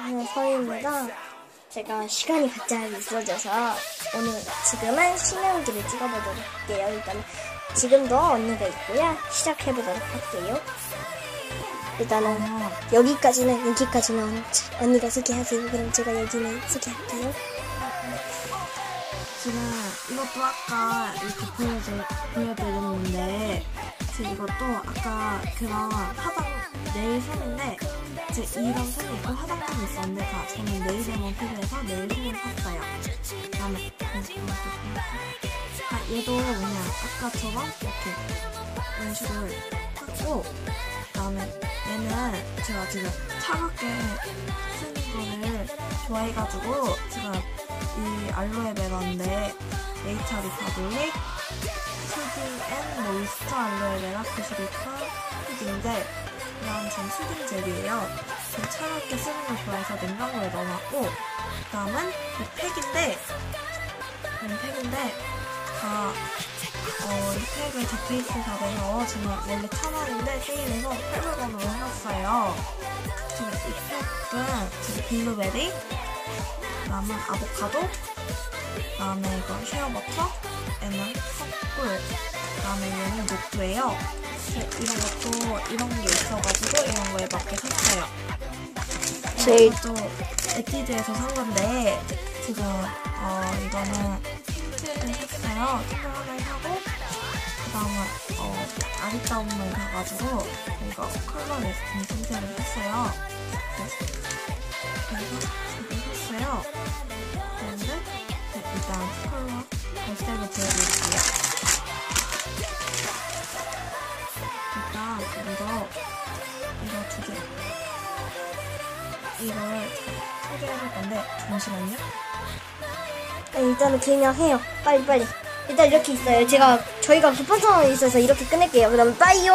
저는 서희입니다. 제가 시간이 각자 있어져서 오늘 지금은 신명기를 찍어보도록 할게요. 일단은 지금도 언니가 있고요. 시작해보도록 할게요. 일단은 여기까지는 여기까지는 언- 언니가 소개하세요. 그럼 제가 여기는 소개할게요. 지금 이것도 아까 이렇게 보여드, 보여드렸는데 지금 이것도 아까 그런 화장 네일 이 제 이런 솜이 있고 화장품이 있었는데 다 저는 필요해서 네일 솜을 샀어요. 이것도 아, 얘도 그냥 아까처럼 이렇게 식으로 샀고 그다음에 얘는 제가 지금 차갑게 쓰는 거를 좋아해가지고 제가 이 알로에 베라인데 네이처 리퍼블릭 수딩 앤 모이스처 알로에 베라 92% 수딩 젤 이런 전 수딩 젤이에요. 좀 차갑게 쓰는 걸 좋아해서 냉장고에 넣어놨고 그 다음은 이 팩인데 이 팩인데 다 어, 이 팩을 적페이스 샵에서 지금 원래 천 원인데 세일해서 800원으로 샀어요. 지금 이 팩은 지금 블루베리 그다음은 아보카도, 그다음에 이거 쉐어버터, 얘는 석굴, 그다음에 얘는 녹두예요. 이런 것도 이런 게 있어가지고 이런 거에 맞게 샀어요. 제일 이것도 에뛰드에서 산 건데 지금 어 이거는 틴트를 샀어요. 틴트 하나를 사고 그다음에 어 아리따움을 가가지고 이거 컬러 레스팅 틴트를 샀어요. 그래서 이거 샀어요. 그런데 네, 일단 컬러 일단 이거 이거 두 개. 이걸 소개해줄 건데 잠시만요. 일단은 그냥 해요. 빨리 빨리. 일단 이렇게 있어요. 제가 저희가 급한 상황이 있어서 이렇게 끝낼게요. 그럼 빠이요.